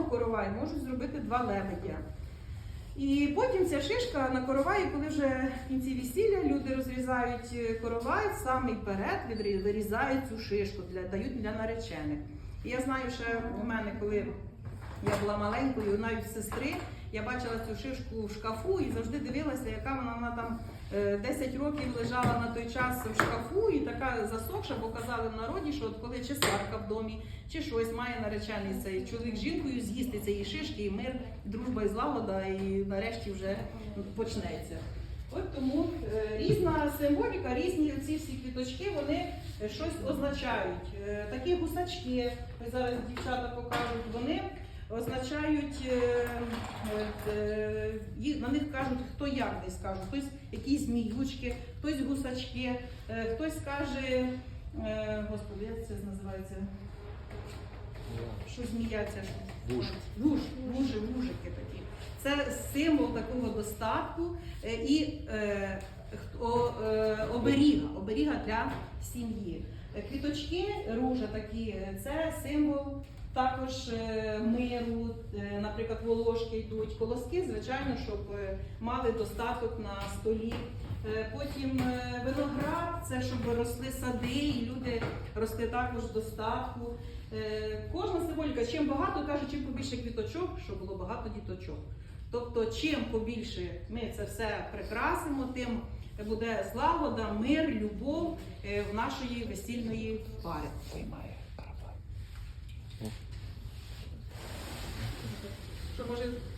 одного короваю можуть зробити два лебедя. І потім ця шишка на короваї, коли вже в кінці весілля люди розрізають е, коровай, самий перед вирізають цю шишку, для, дають для наречених. І я знаю, що у мене, коли я була маленькою, навіть сестри, я бачила цю шишку в шкафу і завжди дивилася, яка вона, вона там е, 10 років лежала на той час в шкафу і така засохша, бо казали в народі, що от коли чи сварка в домі, чи щось має наречений цей чоловік з жінкою, з'їсти цієї шишки, і мир, дружба і злагода, і нарешті вже почнеться. От тому е, різна символіка, різні ці всі квіточки, вони е, щось означають. Е, такі гусачки, зараз дівчата покажуть, вони означають, е, е, е, на них кажуть, хто як десь кажуть, хтось якісь зміючки, хтось гусачки, хтось каже, господи, як це називається? Що зміяться? Вуж. Вуж, вужи, вужики такі. Це символ такого достатку і оберіга, оберіга для сім'ї. Квіточки, ружа такі, це символ також е, миру, е, наприклад, волошки йдуть, колоски, звичайно, щоб е, мали достаток на столі. Потім виноград, це щоб росли сади, і люди росли також в достатку. Кожна символіка, чим багато каже, чим побільше квіточок, щоб було багато діточок. Тобто, чим побільше ми це все прикрасимо, тим буде злагода, мир, любов в нашої весільної пари. Може